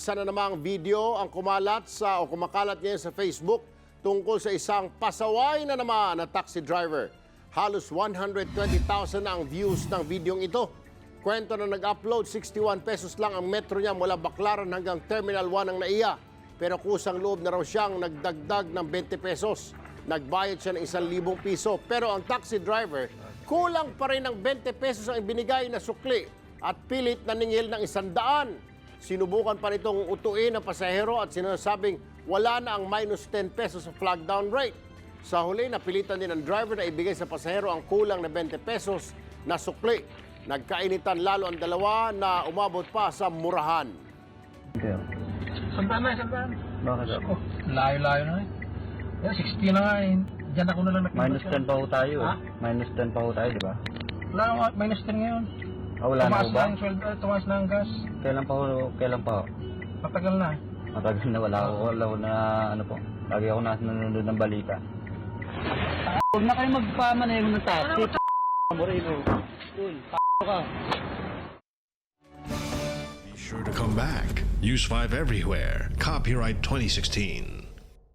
isa na namang video ang kumalat sa o kumakalat ngayon sa Facebook tungkol sa isang pasaway na naman na taxi driver. Halos 120,000 ang views ng videong ito. Kwento na nag-upload, 61 pesos lang ang metro niya mula Baclaran hanggang Terminal 1 ng NAIA. Pero kusang loob na raw siyang nagdagdag ng 20 pesos. Nagbayad siya ng 1,000 piso. Pero ang taxi driver, kulang pa rin ng 20 pesos ang ibinigay na sukli at pilit na ningil ng 100. Sinubukan pa nitong utuin ang pasahero at sinasabing wala na ang minus 10 pesos sa flag down rate. Sa huli, napilitan din ang driver na ibigay sa pasahero ang kulang na 20 pesos na sukli. Nagkainitan lalo ang dalawa na umabot pa sa murahan. Sir, Sandaan na, sandaan. bakit sir? Oh, layo-layo na eh. Yan, 60 na nga eh. Diyan ako na lang nakita. Minus 10 pa ho tayo. Ha? eh. Minus 10 pa ho tayo, di ba? Wala minus 10 ngayon. Ah, wala na tumaas ho ba? ang sweldo, eh, tumaas na ang gas. Kailan pa ho? Kailan pa ho? Matagal na. Matagal na wala ako. Wala ko na ano po. Lagi ako nasa nanonood ng balita. Huwag na kayo magpamaneho ng taxi. Moreno. Uy, ka. Be sure to come back. Use 5 everywhere. Copyright 2016.